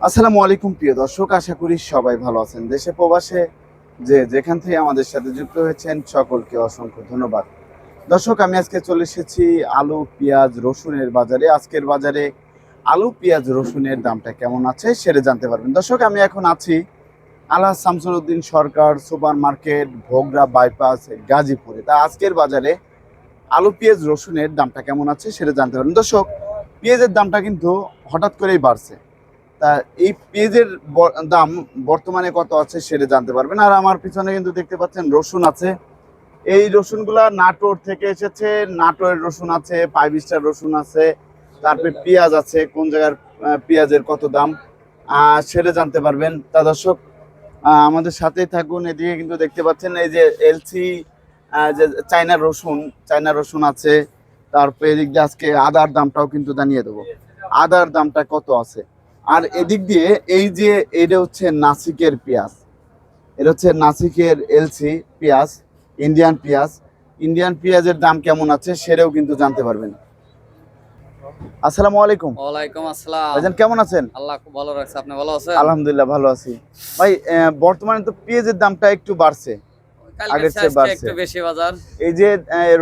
আসসালামু আলাইকুম, প্রিয় দর্শক। আশা করি সবাই ভালো আছেন। দেশে প্রবাসে যে যেখান থেকে আমাদের সাথে যুক্ত হয়েছেন, সকলকে অসংখ্য ধন্যবাদ। দর্শক, আমি আজকে চলে এসেছি আলু, পেঁয়াজ, রসুনের বাজারে। আজকের বাজারে আলু, পেঁয়াজ, রসুনের দামটা কেমন আছে সেটা জানতে পারবেন। দর্শক, আমি এখন আছি Allah Shamsuddin Sarkar super market Bhogra bypass, গাজীপুরে। তা আজকের বাজারে আলু, পেঁয়াজ, রসুনের দামটা কেমন আছে সেটা জানতে পারবেন। দর্শক, পেঁয়াজের দামটা কিন্তু হঠাৎ করেই বাড়ছে। তা এই পেঁয়াজের দাম বর্তমানে কত আছে সেটা জানতে পারবেন। আর আমার পিছনে কিন্তু দেখতে পাচ্ছেন রসুন আছে। এই রসুনগুলা নাটোর থেকে এসেছে। নাটোরের রসুন আছে ফাইভ স্টার রসুন আছে, তারপরে পেঁয়াজ আছে, কোন জায়গার পেঁয়াজের কত দাম সেটা জানতে পারবেন। তা দর্শক আমাদের সাথেই থাকুন। এদিকে কিন্তু দেখতে পাচ্ছেন এই যে এলসি যে চায়না রসুন চায়না রসুন আছে। তারপরে এদিক দিয়ে আজকে আদার দামটাও কিন্তু জানিয়ে দেবো। আদার দামটা কত আছে? আর এদিক দিয়ে এই যে এটা হচ্ছে নাসিকের পেঁয়াজ এটা হচ্ছে নাসিকের এলসি পেঁয়াজ ইন্ডিয়ান পেঁয়াজ ইন্ডিয়ান পেঁয়াজের দাম কেমন আছে সেটাও কিন্তু জানতে পারবেন। আসসালামু আলাইকুম। ওয়ালাইকুম আসসালাম। ভাইজান কেমন আছেন? আল্লাহ খুব ভালো রাখছে। আপনি ভালো আছেন? আলহামদুলিল্লাহ ভালো আছি। ভাই বর্তমানে তো পেঁয়াজের দামটা একটু বাড়ছে। আগের চেয়ে বাড়ছে। একটু বেশি বাজার। এই যে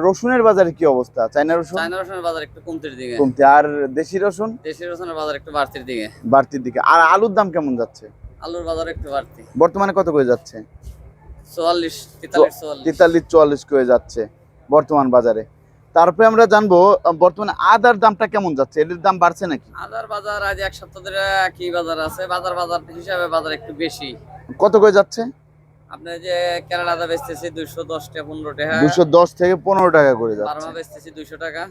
রসুনের বাজারে কি অবস্থা? চায়না রসুন? চায়না রসুনের বাজার একটু কমতির দিকে। কমতে। আর দেশি রসুন? দেশি রসুনের বাজার একটু বাড়তির দিকে। বাড়তির দিকে। আর আলুর দাম কেমন যাচ্ছে? আলুর বাজার একটু বাড়তি। বর্তমানে কত করে যাচ্ছে? চুয়াল্লিশ তেতাল্লিশ চুয়াল্লিশ। করে যাচ্ছে বর্তমান বাজারে। তারপরে আমরা জানব বর্তমানে আদার দামটা কেমন যাচ্ছে? এদের দাম বাড়ছে নাকি? আদার বাজার আজ এক সপ্তাহ ধরে কি বাজার আছে। বাজার বাজার হিসাবে বাজার একটু বেশি। কত করে যাচ্ছে? আপনি যে আদা বেচতেছি দুইশো দশ টাকা পনেরো টাকা। দুশো দশ থেকে পনেরো টাকা করে যাচ্ছে। বার্মা বেচতেছি দুইশো টাকা।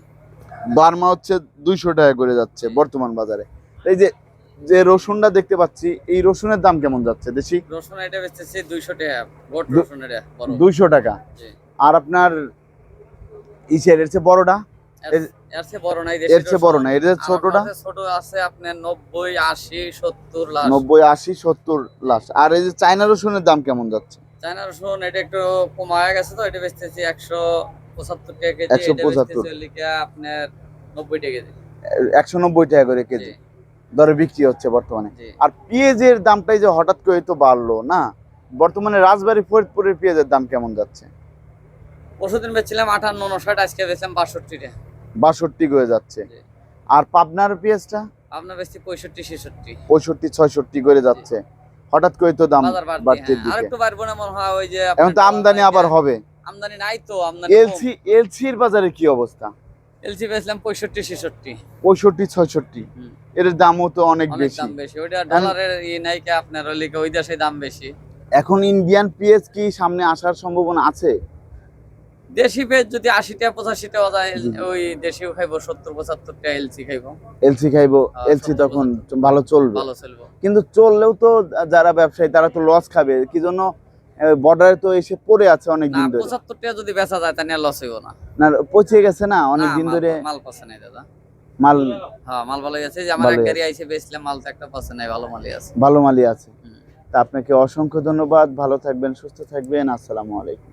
বার্মা হচ্ছে দুইশো টাকা করে যাচ্ছে বর্তমান বাজারে। এই যে যে রসুনটা দেখতে পাচ্ছি এই রসুনের দাম কেমন যাচ্ছে দেশি? রসুন এটা বেচতেছি দুইশো টাকা গোট দু- রসুন এটা বড়। দুইশো টাকা। আর আপনার ইসের এর চেয়ে বড়টা? এর- চেয়ে বড় এর চেয়ে বড় না এর ছোটটা ছোট আছে আপনার নব্বই আশি সত্তর লাখ আর এই যে চায়না রসুনের দাম কেমন যাচ্ছে? চায়না রসুন এটা একটু কমায় গেছে তো এটা বেচতেছি একশো পঁচাত্তর টাকা কেজি 175 এটা আপনার নব্বই টাকা কেজি। একশো নব্বই টাকা করে কেজি। দরে বিক্রি হচ্ছে বর্তমানে। আর পেঁয়াজের দামটাই যে হঠাৎ করে তো বাড়লো না? বর্তমানে রাজবাড়ী ফরিদপুরের পেঁয়াজের দাম কেমন যাচ্ছে? পরশুদিন বেচছিলাম আঠান্ন উনষাট আজকে বেচলাম বাষট্টি টাকা। বাষট্টি করে যাচ্ছে। আর পাবনার পেঁয়াজটা আপনার বেচছি পঁয়ষট্টি ছেষট্টি। পঁয়ষট্টি ছয়ষট্টি করে যাচ্ছে। হঠাৎ করে তো দাম বাড়তি হ্যাঁ। আর দিকে। একটু বাড়বো না মনে হয় ওই যে এখন তো আমদানি আবার হবে। আমদানি নাই তো আমদানি এলসি এলসির বাজারে কি অবস্থা? এলসি বেচলাম পঁয়ষট্টি ছেষট্টি। পঁয়ষট্টি ছয়ষট্টি। এর দামও তো অনেক বেশি। দাম বেশি। ওইটা ডলারের ই নাই কে আপনার ওই দেশে দাম বেশি। এখন ইন্ডিয়ান পিএস কি সামনে আসার সম্ভাবনা আছে? দেশি পেজ যদি আশি টাকা পঁচাশি যায় ওই দেশিও খাইবো সত্তর পঁচাত্তর টাকা এলসি খাইবো এলসি খাইবো এলসি তখন ভালো চলবে। ভালো চলবো। কিন্তু চললেও তো যারা ব্যবসায়ী তারা তো লস খাবে। কি জন্য? বর্ডারে তো এসে পড়ে আছে অনেক দিন ধরে। পঁচাত্তর টাকা যদি বেচা যায় তাহলে লস হইব না। না পচে গেছে না অনেক দিন ধরে মাল পাচ্ছে নাই দাদা। মাল হ্যাঁ মাল ভালোই আছে। যে আমার এক গাড়ি আইসে বেচলাম মাল তো একটা পাচ্ছে নাই ভালো মালই আছে। ভালো মালই আছে। তা আপনাকে অসংখ্য ধন্যবাদ। ভালো থাকবেন সুস্থ থাকবেন। আসসালামু আলাইকুম।